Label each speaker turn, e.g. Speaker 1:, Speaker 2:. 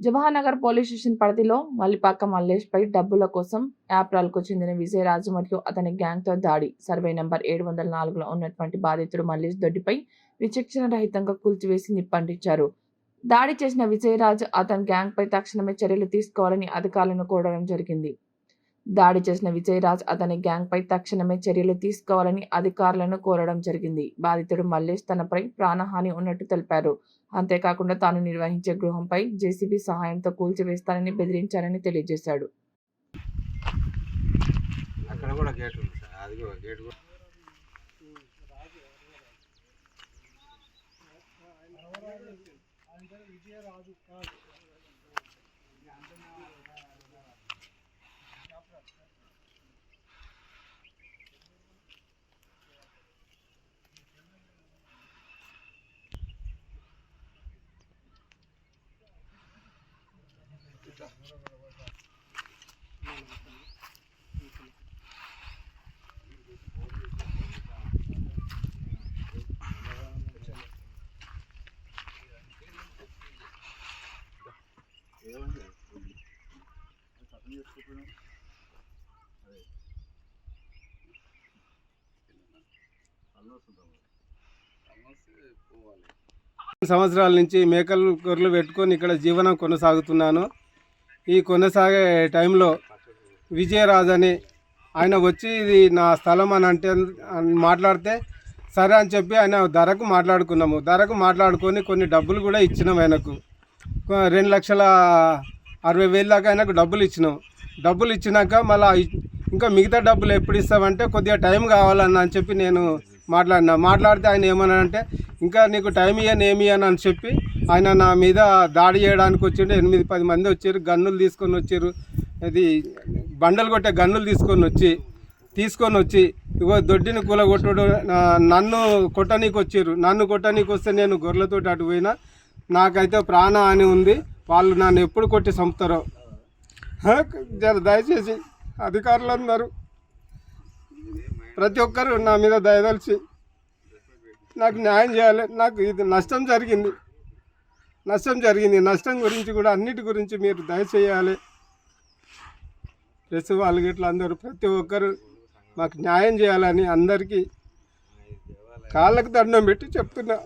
Speaker 1: Jawaharnagar police station పరిధిలో మల్లిపాక మల్లేష్పై డబ్బుల కోసం యాప్రాల్కు చెందిన విజయరాజు మరియు అతని గ్యాంగ్తో దాడి. సర్వే నెంబర్ ఏడు వందల నాలుగులో ఉన్నటువంటి బాధితుడు మల్లేష్ దొడ్డిపై విచక్షణ రహితంగా కూల్చివేసి నిప్పంటించారు. దాడి చేసిన విజయరాజు అతని గ్యాంగ్పై తక్షణమే చర్యలు తీసుకోవాలని అధికారులను కోరడం జరిగింది. దాడి చేసిన విజయరాజ్ అతని గ్యాంగ్పై తక్షణమే చర్యలు తీసుకోవాలని అధికారులను కోరడం జరిగింది. బాధితుడు మల్లేష్ తనపై ప్రాణహాని ఉన్నట్టు తెలిపారు. అంతేకాకుండా తాను నిర్వహించే గృహంపై జేసీబీ సహాయంతో కూల్చివేస్తానని బెదిరించారని తెలియజేశాడు.
Speaker 2: అక్కడ కూడా గేట్ ఉంది సార్. అది కూడా గేట్ కూడా.
Speaker 3: సంవత్సరాల నుంచి మేకలు గొర్రెలు పెట్టుకొని ఇక్కడ జీవనం కొనసాగుతున్నాను. ఈ కొనసాగే టైంలో విజయరాజ్ అని ఆయన వచ్చి ఇది నా స్థలం అని అంటే మాట్లాడితే సరే అని చెప్పి ఆయన ధరకు మాట్లాడుకున్నాము. ధరకు మాట్లాడుకొని కొన్ని డబ్బులు కూడా ఇచ్చినాం ఆయనకు. రెండు లక్షల అరవై వేలు దాకా ఆయనకు డబ్బులు ఇచ్చినాం. డబ్బులు ఇచ్చినాక మళ్ళీ ఇంకా మిగతా డబ్బులు ఎప్పుడు ఇస్తామంటే కొద్దిగా టైం కావాలన్న అని చెప్పి నేను మాట్లాడినా. మాట్లాడితే ఆయన ఏమన్నా అంటే ఇంకా నీకు టైం ఇయ్యను ఏమి అని చెప్పి ఆయన నా మీద దాడి చేయడానికి వచ్చిండు. ఎనిమిది పది మంది వచ్చారు. గన్నులు తీసుకొని వచ్చారు. అది బండలు కొట్టే గన్నులు తీసుకొని వచ్చి తీసుకొని వచ్చి ఇగో దొడ్డిని కూలగొట్టుడు కొట్టడు నన్ను కొట్టనీకి వచ్చారు. నన్ను కొట్టనీకి వస్తే నేను గొర్రెలతోటి అటు పోయినా. నాకైతే ప్రాణ అని ఉంది. వాళ్ళు నన్ను ఎప్పుడు కొట్టి చంపుతారో. జర దయచేసి అధికారులందరూ ప్రతి ఒక్కరు నా మీద దయదలిచి నాకు న్యాయం చేయాలి. నాకు ఇది నష్టం జరిగింది. నష్టం జరిగింది. నష్టం గురించి కూడా అన్నిటి గురించి మీరు దయచేయాలి. ప్రెస్ వాళ్ళు గిట్ల అందరూ ప్రతి ఒక్కరు మాకు న్యాయం చేయాలని అందరికీ కాళ్ళకు దండం పెట్టి చెప్తున్నా.